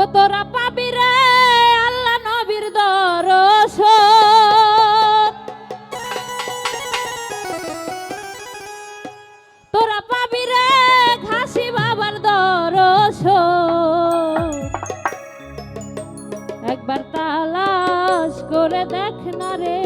ও তোরা পাবি রে আল্লাহ নবীর দরশন তোরা পাবি রে ঘাসি বাবার দরশন একবার তালাশ করে দেখ না রে।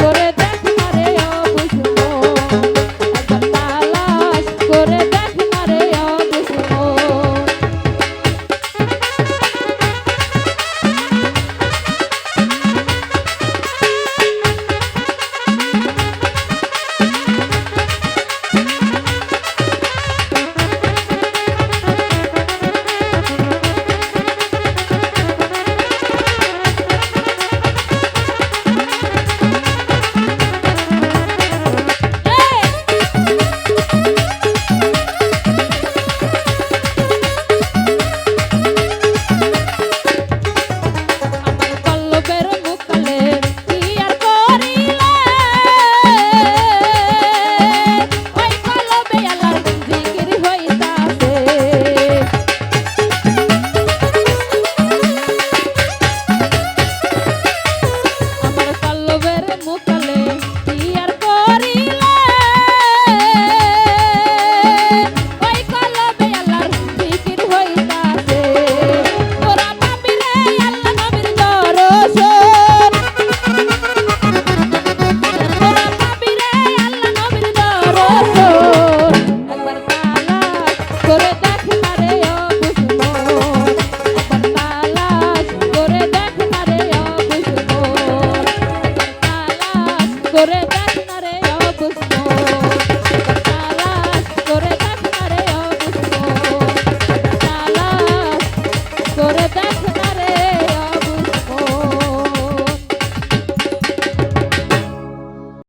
করে ती